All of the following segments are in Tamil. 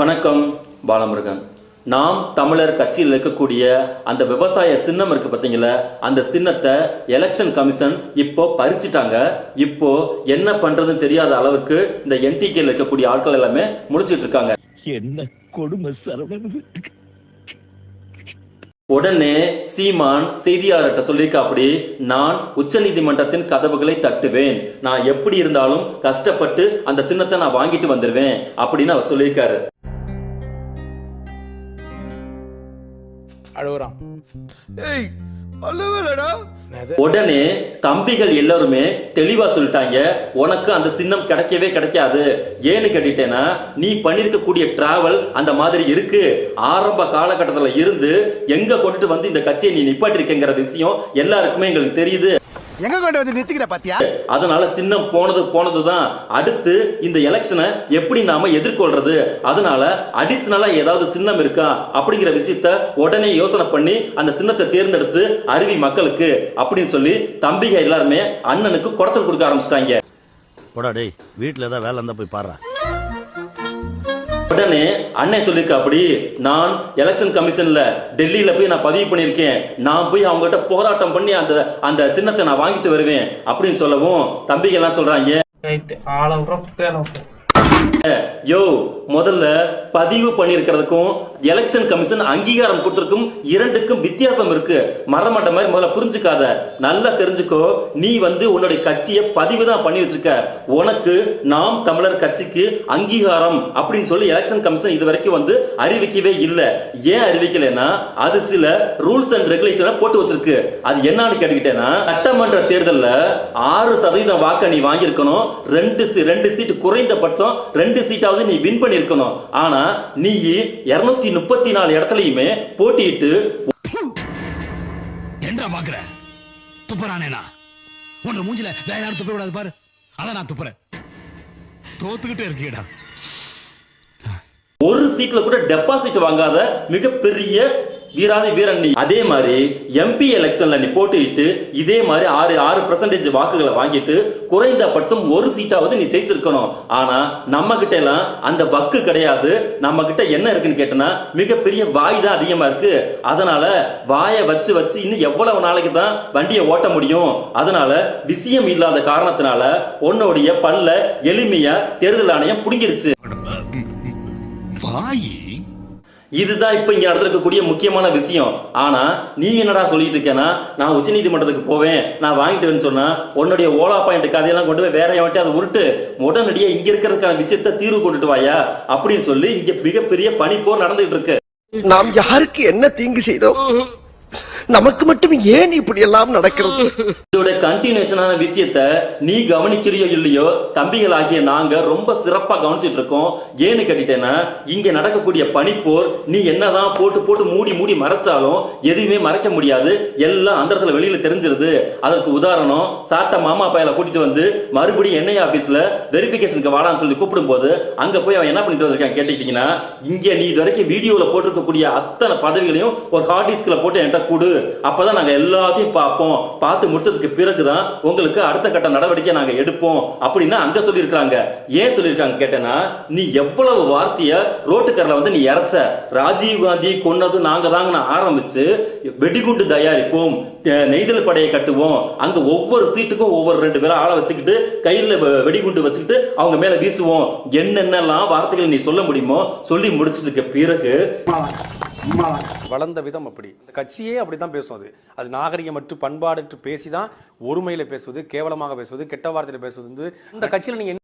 வணக்கம் பாலமுருகன். நாம் தமிழர் கட்சியில் இருக்கக்கூடிய அந்த விவசாய சின்னம் இருக்கு பார்த்தீங்களா அந்த சின்னத்தை எலெக்ஷன் கமிஷன் இப்போ பறிச்சிட்டாங்க. இப்போ என்ன பண்றதுன்னு தெரியாத அளவுக்கு இந்த என்டிகேல இருக்கக்கூடிய ஆட்கள் எல்லாமே முடிச்சிட்டு இருக்காங்க என்ன கொடுமை உடனே சீமான் செய்தியாளர்கிட்ட சொல்லியிருக்க அப்படி நான் உச்சநீதிமன்றத்தின் கதவுகளை தட்டுவேன். நான் எப்படி இருந்தாலும் கஷ்டப்பட்டு அந்த சின்னத்தை நான் வாங்கிட்டு வந்துடுவேன் அப்படின்னு அவர் சொல்லியிருக்காரு. அழுகுறான். ஏய் அல்லவேலடா உடனே தம்பிகள் எல்லாருமே தெளிவா சொல்லிட்டாங்க உனக்கு அந்த சின்னம் கிடைக்கவே கிடைக்காது. ஏன்னு கேட்டுட்டேன்னா நீ பண்ணிருக்கக்கூடிய டிராவல் அந்த மாதிரி இருக்கு. ஆரம்ப காலகட்டத்துல இருந்து எங்க கொண்டுட்டு வந்து இந்த கட்சியை நீ நிப்பாட்டிருக்கேங்கிற விஷயம் எல்லாருக்குமே எங்களுக்கு தெரியுது. எங்க கொண்டு வந்து நிறுத்திக்கிற பாத்தியா? அதனால சின்னம் போனது போனதுதான். அடுத்து இந்த எலெக்ஷனை எப்படி நாம எதிர்கொள்றது? அதனால அடிஷனலா ஏதாவது சின்னம் இருக்கா? அப்படிங்கிற விஷயத்த உடனே யோசனை பண்ணி அந்த சின்னத்தை தேர்ந்தெடுத்து அறிவி மக்களுக்கு அப்படின்னு சொல்லி தம்பிக எல்லாருமே அண்ணனுக்கு குடைச்சல் கொடுக்க ஆரம்பிச்சிட்டாங்க. போடா டேய் வீட்டில் ஏதாவது வேலை இருந்தால் போய் பாடுறா உடனே அண்ணன் சொல்லிருக்க அப்படி நான் எலெக்ஷன் கமிஷன்ல டெல்லியில போய் நான் பதிவு பண்ணியிருக்கேன். நான் போய் அவங்ககிட்ட போராட்டம் பண்ணி அந்த அந்த சின்னத்தை நான் வாங்கிட்டு வருவேன். அப்படின்னு சொல்லவும் தம்பிகள்லாம் சொல்றாங்க. ரைட் ஆளை யோ முதல்ல பதிவு பண்ணியிருக்கிறதுக்கும் எலெக்ஷன் கமிஷன் அங்கீகாரம் கொடுத்துருக்கும் இரண்டுக்கும் வித்தியாசம் இருக்கு. மரமட்ட மாதிரி முதல்ல புரிஞ்சுக்காத. நல்லா தெரிஞ்சுக்கோ. நீ வந்து உன்னுடைய கட்சியை பதிவு தான் பண்ணி வச்சிருக்க. உனக்கு நாம் தமிழர் கட்சிக்கு அங்கீகாரம் அப்படின்னு சொல்லி எலெக்ஷன் கமிஷன் இது வரைக்கும் வந்து அறிவிக்கவே இல்லை. ஏன் அறிவிக்கலைன்னா அது சில ரூல்ஸ் அண்ட் ரெகுலேஷனை போட்டு வச்சிருக்கு. அது என்னன்னு கேட்டுக்கிட்டேன்னா சட்டமன்ற தேர்தல்ல ஆறு சதவீதம் வாக்க நீ வாங்கியிருக்கணும். ரெண்டு ரெண்டு சீட் குறைந்தபட்சம் ரெண்டு சீட்டாவது நீ வின் பண்ணியிருக்கணும். ஆனா நீ இருநூத்தி முப்பத்தி நாலு இடத்துலயுமே போட்டியிட்டு என்ன பாக்குற? துப்புறானேனா உன்னை மூஞ்சில வேற யாரும் துப்ப விடாது பாரு. அதான் நான் துப்புறேன். தோத்துக்கிட்டே இருக்கீடா ஒரு சீட்ல கூட டெபாசிட் வாங்காத மிகப்பெரிய வீராதி வீரன் நீ அதே மாதிரி எம்பி எலெக்ஷன்ல நீ போட்டியிட்டு இதே மாதிரி ஆறு ஆறு பர்சன்டேஜ் வாக்குகளை வாங்கிட்டு குறைந்தபட்சம் ஒரு சீட்டாவது நீ ஜெயிச்சிருக்கணும். ஆனா நம்ம கிட்ட எல்லாம் அந்த வக்கு கிடையாது. நம்ம கிட்ட என்ன இருக்குன்னு கேட்டனா மிகப்பெரிய வாய் தான் அதிகமா இருக்கு. அதனால வாயை வச்சு வச்சு இன்னும் எவ்வளவு நாளைக்கு தான் வண்டியை ஓட்ட முடியும்? அதனால விஷயம் இல்லாத காரணத்தினால உன்னுடைய பல்ல எளிமையா தேர்தல் ஆணையம் புடுங்கிருச்சு. வாயி? இதுதான் இப்போ இங்கே நடந்திருக்கக்கூடிய முக்கியமான விஷயம். ஆனால் நீ என்னடா சொல்லிட்டு இருக்கேன்னா நான் உச்ச நீதிமன்றத்துக்கு போவேன் நான் வாங்கிட்டுவேன்னு சொன்னால் உன்னுடைய ஓலா பாயிண்ட் கதையெல்லாம் கொண்டு போய் வேற எவன்ட்டு அதை உருட்டு உடனடியாக இங்க இருக்கிறதுக்கான விஷயத்த தீர்வு கொண்டுட்டு வாயா அப்படின்னு சொல்லி இங்கே மிகப்பெரிய பனிப்போர் நடந்துகிட்டு இருக்கு. நாம் யாருக்கு என்ன தீங்கு செய்தோம்? நமக்கு மட்டும் ஏன் இப்படி எல்லாம் நடக்கிறது? இதோட கண்டினியூஷனான விஷயத்த நீ கவனிக்கிறியோ இல்லையோ தம்பிகள் ஆகிய நாங்க ரொம்ப சிறப்பா கவனிச்சிட்டு இருக்கோம். ஏன்னு கேட்டுட்டேன்னா இங்க நடக்கக்கூடிய பனிப்போர் நீ என்னதான் போட்டு போட்டு மூடி மூடி மறைச்சாலும் எதுவுமே மறைக்க முடியாது. எல்லாம் அந்த இடத்துல வெளியில தெரிஞ்சிருது. அதற்கு உதாரணம் சாட்ட மாமா பையல கூட்டிட்டு வந்து மறுபடியும் என்ஐ ஆபீஸ்ல வெரிபிகேஷனுக்கு வாடான்னு சொல்லி கூப்பிடும்போது அங்க போய் அவன் என்ன பண்ணிட்டு வந்திருக்கான் கேட்டுக்கிட்டீங்கன்னா இங்க நீ இது வரைக்கும் வீடியோல போட்டிருக்கக்கூடிய அத்தனை பதவிகளையும் ஒரு ஹார்ட் டிஸ்க்ல போட்டு என்கிட்ட கூடு. அப்பதான் நாங்க எல்லாத்தையும் பார்ப்போம். பார்த்து முடிச்சதுக்கு பிறகுதான் உங்களுக்கு அடுத்த கட்ட நடவடிக்கை நாங்க எடுப்போம் அப்படின்னு அங்க சொல்லியிருக்காங்க ஏன் சொல்லியிருக்காங்க கேட்டேன்னா நீ எவ்வளவு வார்த்தைய ரோட்டுக்கரில் வந்து நீ இறச்ச? ராஜீவ் காந்தி கொன்னது நாங்க தாங்க ஆரம்பிச்சு வெடிகுண்டு தயாரிப்போம். நெய்தல் படையை கட்டுவோம். அங்க ஒவ்வொரு சீட்டுக்கும் ஒவ்வொரு ரெண்டு பேரை ஆளை வச்சுக்கிட்டு கையில வெடிகுண்டு வச்சுக்கிட்டு அவங்க மேல வீசுவோம். என்னென்னலாம் வார்த்தைகள் நீ சொல்ல முடியுமோ சொல்லி முடிச்சதுக்கு பிறகு வளர்ந்த விதம் அப்படி. இந்த கட்சியே அப்படித்தான் பேசும் அது. அது நாகரிகமற்று பண்பாடற்று பேசி தான் ஒருமையில பேசுவது கேவலமாக பேசுவது கெட்ட வார்த்தையில் பேசுவது. வந்து இந்த கட்சியில நீங்க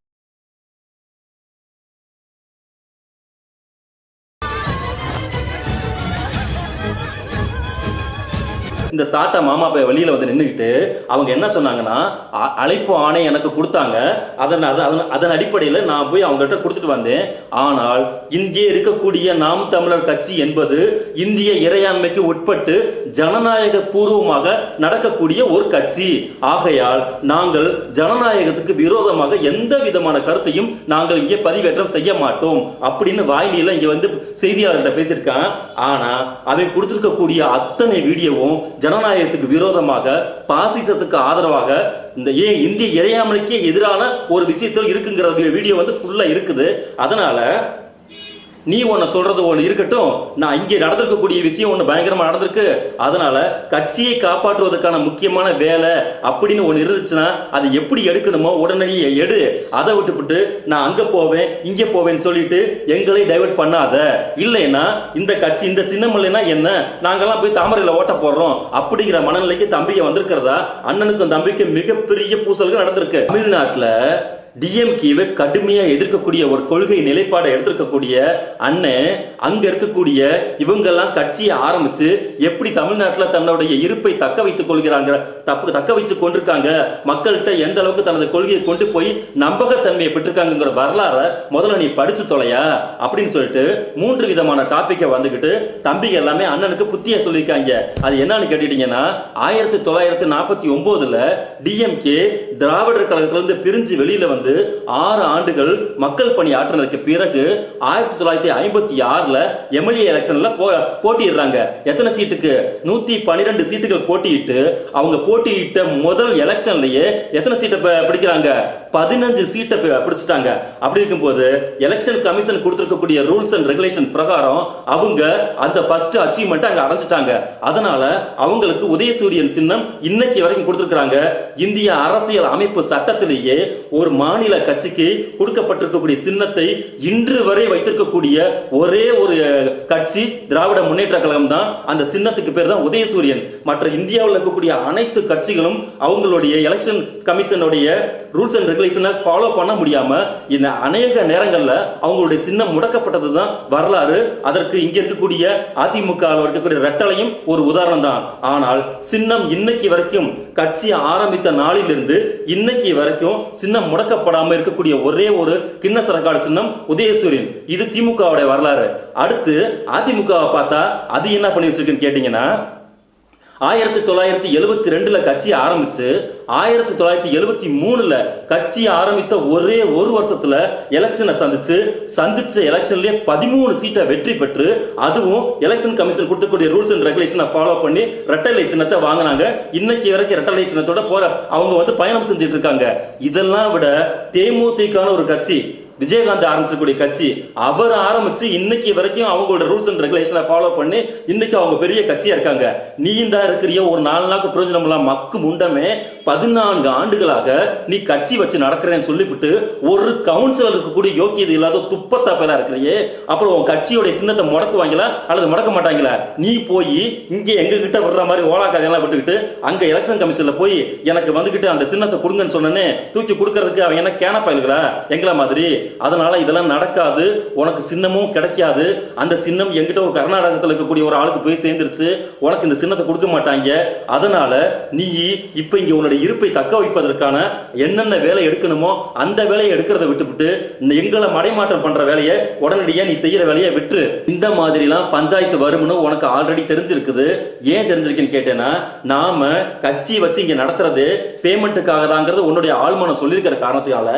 இந்த சாட்டா மாமா பைய வெளியில வந்து நின்றுக்கிட்டு அவங்க என்ன சொன்னாங்கன்னா அ- அழைப்பு ஆணை எனக்கு கொடுத்தாங்க. அதன் அதன் அதன்- அதன் அடிப்படையில் நான் போய் அவங்கள்ட்ட கொடுத்துட்டு வந்தேன். ஆனால் இங்கே இருக்கக்கூடிய நாம் தமிழர் கட்சி என்பது இந்திய இறையாண்மைக்கு உட்பட்டு ஜனநாயக பூர்வமாக நடக்கக்கூடிய ஒரு கட்சி. ஆகையால் நாங்கள் ஜனநாயகத்துக்கு விரோதமாக எந்த விதமான கருத்தையும் நாங்கள் இங்கே பதிவேற்றம் செய்ய மாட்டோம். அப்படின்னு வாய்மையில இங்க வந்து செய்தியாளர்கிட்ட பேசியிருக்கான். ஆனா அவன் கொடுத்துருக்கக்கூடிய அத்தனை வீடியோவும் ஜனநாயகத்துக்கு விரோதமாக பாசிசத்துக்கு ஆதரவாக இந்த ஏன் இந்திய இறையாண்மைக்கே எதிரான ஒரு விஷயத்தில் இருக்குங்கிற வீடியோ வந்து ஃபுல்லாக இருக்குது. அதனால நீ ஒன்று சொல்றது ஒன்று இருக்கட்டும். நான் இங்கே நடந்திருக்கக்கூடிய விஷயம் ஒன்று பயங்கரமாக நடந்திருக்கு. அதனால கட்சியை காப்பாற்றுவதற்கான முக்கியமான வேலை அப்படின்னு ஒன்று இருந்துச்சுன்னா அதை எப்படி எடுக்கணுமோ உடனடியே எடு. அதை விட்டுவிட்டு நான் அங்கே போவேன் இங்கே போவேன்னு சொல்லிட்டு எங்களை டைவர்ட் பண்ணாத. இல்லைன்னா இந்த கட்சி இந்த சின்னம் இல்லைன்னா என்ன? நாங்கெல்லாம் போய் தாமரையில் ஓட்ட போடுறோம். அப்படிங்கிற மனநிலைக்கு தம்பிங்க வந்திருக்கிறதா? அண்ணனுக்கும் தம்பிக்கும் மிகப்பெரிய பூசல்கள் நடந்திருக்கு. தமிழ்நாட்டில் டிஎம்கேவை கடுமையாக எதிர்க்கக்கூடிய ஒரு கொள்கை நிலைப்பாடை எடுத்திருக்கக்கூடிய அண்ணன் அங்கே இருக்கக்கூடிய இவங்கெல்லாம் கட்சியை ஆரம்பிச்சு எப்படி தமிழ்நாட்டில் தன்னுடைய இருப்பை தக்க வைத்துக் கொள்கிறாங்க தப்பு தக்க வச்சு கொண்டிருக்காங்க மக்கள்கிட்ட எந்த அளவுக்கு தனது கொள்கையை கொண்டு போய் நம்பகத்தன்மையை பெற்றிருக்காங்கிற வரலாறை முதல்ல நீ படிச்சு தொலையா? அப்படின்னு சொல்லிட்டு மூன்று விதமான டாப்பிக்கை வந்துக்கிட்டு தம்பிங்க எல்லாமே அண்ணனுக்கு புத்திய சொல்லியிருக்காங்க. அது என்னன்னு கேட்டுட்டீங்கன்னா ஆயிரத்தி தொள்ளாயிரத்தி நாற்பத்தி ஒம்போதில் டிஎம்கே திராவிடர் கழகத்திலிருந்து பிரிஞ்சு வெளியில் வந்து ஆறு ஆண்டுகள் மக்கள் பணி ஆற்றினதுக்கு பிறகு ஆயிரத்தி தொள்ளாயிரத்தி ஐம்பத்தி ஆறுல எம்எல்ஏ எலெக்ஷன்ல போ போட்டியிடுறாங்க. எத்தனை சீட்டுக்கு? நூத்தி பன்னிரெண்டு சீட்டுகள் போட்டியிட்டு அவங்க போட்டியிட்ட முதல் எலெக்ஷன்லயே எத்தனை சீட்டை பிடிக்கிறாங்க? பதினஞ்சு சீட்டை பிடிச்சிட்டாங்க. அப்படி இருக்கும்போது எலெக்ஷன் கமிஷன் கொடுத்திருக்கக்கூடிய ரூல்ஸ் அண்ட் ரெகுலேஷன் பிரகாரம் அவங்க அந்த ஃபர்ஸ்ட் அச்சீவ்மெண்ட் அங்க அடைஞ்சிட்டாங்க. அதனால அவங்களுக்கு உதயசூரியன் சின்னம் இன்னைக்கு வரைக்கும் கொடுத்திருக்காங்க இந்திய அரசியல் அமைப்பு சட்டத்திலேயே ஒரு மாநில கட்சிக்கு கொடுக்கப்பட்டிருக்கக்கூடிய சின்னத்தை இன்று வரை வைத்திருக்கக்கூடிய ஒரே ஒரு கட்சி திராவிட முன்னேற்ற கழகம் தான். அந்த சின்னத்துக்கு பேர் தான் உதயசூரியன். மற்ற இந்தியாவில் இருக்கக்கூடிய அனைத்து கட்சிகளும் அவங்களுடைய எலெக்ஷன் கமிஷனுடைய ரூல்ஸ் அண்ட் ரெகுலேஷனை ஃபாலோ பண்ண முடியாம இந்த அநேக நேரங்களில் அவங்களுடைய சின்னம் முடக்கப்பட்டது தான் வரலாறு. அதற்கு இங்க இருக்கக்கூடிய அதிமுக இருக்கக்கூடிய ரெட்டலையும் ஒரு உதாரணம் தான். ஆனால் சின்னம் இன்னைக்கு வரைக்கும் கட்சி ஆரம்பித்த நாளிலிருந்து இன்னைக்கு வரைக்கும் சின்னம் முடக்கப்படாம இருக்கக்கூடிய ஒரே ஒரு கிண்ண சரக்காடு சின்னம் உதயசூரியன். இது திமுகவுடைய வரலாறு. அடுத்து அதிமுகவை பார்த்தா அது என்ன பண்ணி வச்சிருக்குன்னு கேட்டீங்கன்னா ஆயிரத்தி தொள்ளாயிரத்தி எழுபத்தி ரெண்டுல கட்சி ஆரம்பிச்சு ஆயிரத்தி தொள்ளாயிரத்தி எழுபத்தி மூணுல கட்சி ஆரம்பித்த ஒரே ஒரு வருஷத்துல எலெக்ஷனை சந்திச்சு சந்திச்ச எலெக்ஷன்லயே பதிமூணு சீட்டை வெற்றி பெற்று அதுவும் எலெக்ஷன் கமிஷன் கொடுத்தக்கூடிய ரூல்ஸ் அண்ட் ரெகுலேஷனை ஃபாலோ பண்ணி ரெட்டலை சின்னத்தை வாங்கினாங்க. இன்னைக்கு வரைக்கும் ரெட்டலை சின்னத்தோட போற அவங்க வந்து பயணம் செஞ்சுட்டு இருக்காங்க. இதெல்லாம் விட தேமுதிகான ஒரு கட்சி விஜயகாந்த் ஆரம்பிச்சக்கூடிய கட்சி அவர் ஆரம்பிச்சு இன்னைக்கு வரைக்கும் அவங்களோட ரூல்ஸ் அண்ட் ரெகுலேஷனை ஃபாலோ பண்ணி இன்னைக்கு அவங்க பெரிய கட்சியா இருக்காங்க. நீ தான் இருக்கிறிய ஒரு நாலு நாளுக்கு பிரயோஜனம் எல்லாம் மக்கு முண்டமே பதினான்கு ஆண்டுகளாக நீ கட்சி வச்சு நடக்கிறேன்னு சொல்லிவிட்டு ஒரு கவுன்சிலருக்கு கூட யோக்கியது இல்லாத துப்பத்தா பேரா இருக்கிறியே. அப்புறம் உன் கட்சியோடைய சின்னத்தை முடக்குவாங்களா அல்லது முடக்க மாட்டாங்களா? நீ போய் இங்கே எங்க கிட்ட விடுற மாதிரி ஓலா கதையெல்லாம் விட்டுக்கிட்டு அங்க எலெக்ஷன் கமிஷன்ல போய் எனக்கு வந்துகிட்டு அந்த சின்னத்தை கொடுங்கன்னு சொன்னனே தூக்கி கொடுக்கறதுக்கு அவன் என்ன கேன பயிலுகிறா எங்களை மாதிரி. அதனால இதெல்லாம் நடக்காது. உனக்கு சின்னமும் கிடைக்காது. அந்த சின்னம் எங்கிட்ட ஒரு கர்நாடகத்தில் இருக்கக்கூடிய ஒரு ஆளுக்கு போய் சேர்ந்துருச்சு. உனக்கு இந்த சின்னத்தை கொடுக்க மாட்டாங்க. அதனால நீ இப்ப இங்க உன்னுடைய இருப்பை தக்க வைப்பதற்கான என்னென்ன வேலை எடுக்கணுமோ அந்த வேலையை எடுக்கிறத விட்டுவிட்டு இந்த எங்களை மடைமாற்றம் பண்ற வேலையை உடனடியாக நீ செய்யற வேலையை விட்டுரு. இந்த மாதிரிலாம் பஞ்சாயத்து வரும்னு உனக்கு ஆல்ரெடி தெரிஞ்சிருக்குது. ஏன் தெரிஞ்சிருக்குன்னு கேட்டேன்னா நாம கட்சி வச்சு இங்க நடத்துறது பேமெண்ட்டுக்காக தாங்கிறது உன்னுடைய ஆழ்மனம் சொல்லியிருக்கிற காரணத்தினால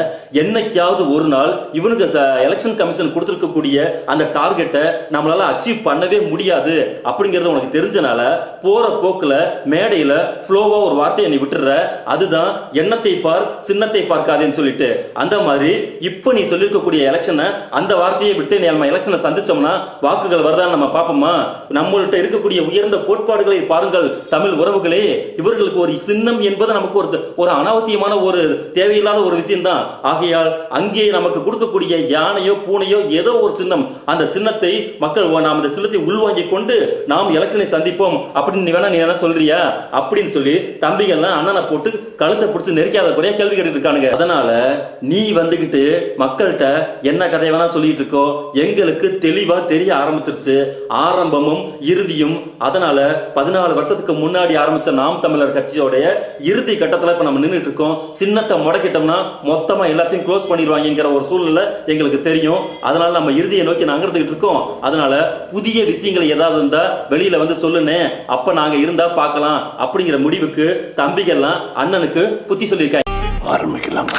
என்னைக்காவது ஒரு நாள் இவனுக்கு எலெக்ஷன் கமிஷன் கொடுத்துருக்கக்கூடிய அந்த டார்கெட்டை நம்மளால அச்சீவ் பண்ணவே முடியாது அப்படிங்கறது உனக்கு தெரிஞ்சனால போற போக்குல மேடையில ஃப்ளோவா ஒரு வார்த்தையை நீ விட்டுற அதுதான் எண்ணத்தை பார் சின்னத்தை பார்க்காதேன்னு சொல்லிட்டு. அந்த மாதிரி இப்ப நீ சொல்லியிருக்கக்கூடிய எலெக்ஷனை அந்த வார்த்தையை விட்டு நீ நம்ம எலெக்ஷனை சந்திச்சோம்னா வாக்குகள் வருதான்னு நம்ம பார்ப்போமா? நம்மள்கிட்ட இருக்கக்கூடிய உயர்ந்த கோட்பாடுகளை பாருங்கள். தமிழ் உறவுகளே இவர்களுக்கு ஒரு சின்னம் என்பது நமக்கு ஒரு ஒரு அனாவசியமான ஒரு தேவையில்லாத ஒரு விஷயம் தான் ஆகையால் அங்கே நமக்கு கொடுக்கக்கூடிய யானையோ பூனையோ ஏதோ ஒரு சின்னம். அந்த சின்னத்தை மக்கள் நாம் அந்த சின்னத்தை உள்வாங்கிக் கொண்டு நாம் எலெக்ஷனை சந்திப்போம். அப்படின்னு நீ வேணா நீ என்ன சொல்றியா? அப்படின்னு சொல்லி தம்பிகள்லாம் அண்ணனை போட்டு கழுத்தை பிடிச்சி நெரிக்காத குறைய கேள்வி கேட்டுட்டு இருக்கானுங்க. அதனால நீ வந்துகிட்டு மக்கள்கிட்ட என்ன கதை வேணா சொல்லிட்டு இருக்கோ எங்களுக்கு தெளிவா தெரிய ஆரம்பிச்சிருச்சு. ஆரம்பமும் இறுதியும் அதனால பதினாலு வருஷத்துக்கு முன்னாடி ஆரம்பிச்ச நாம் தமிழர் கட்சியோடைய இறுதி கட்டத்துல இப்ப நம்ம நின்றுட்டு இருக்கோம். சின்னத்தை முடக்கிட்டோம்னா மொத்தமா எல்லாத்தையும் க்ளோஸ் பண்ணிடுவாங்கிற ஒரு சூழ்நிலை எங்களுக்கு தெரியும். அதனால நம்ம இறுதியை நோக்கி நகர்ந்துகிட்டு இருக்கோம். அதனால புதிய விஷயங்கள் ஏதாவது இருந்தா வெளியில வந்து சொல்லுனே அப்ப நாங்க இருந்தா பார்க்கலாம். அப்படிங்கிற முடிவுக்கு தம்பிகள்லாம் அண்ணனுக்கு புத்தி சொல்லியிருக்காங்க ஆரம்பிக்கலாம்.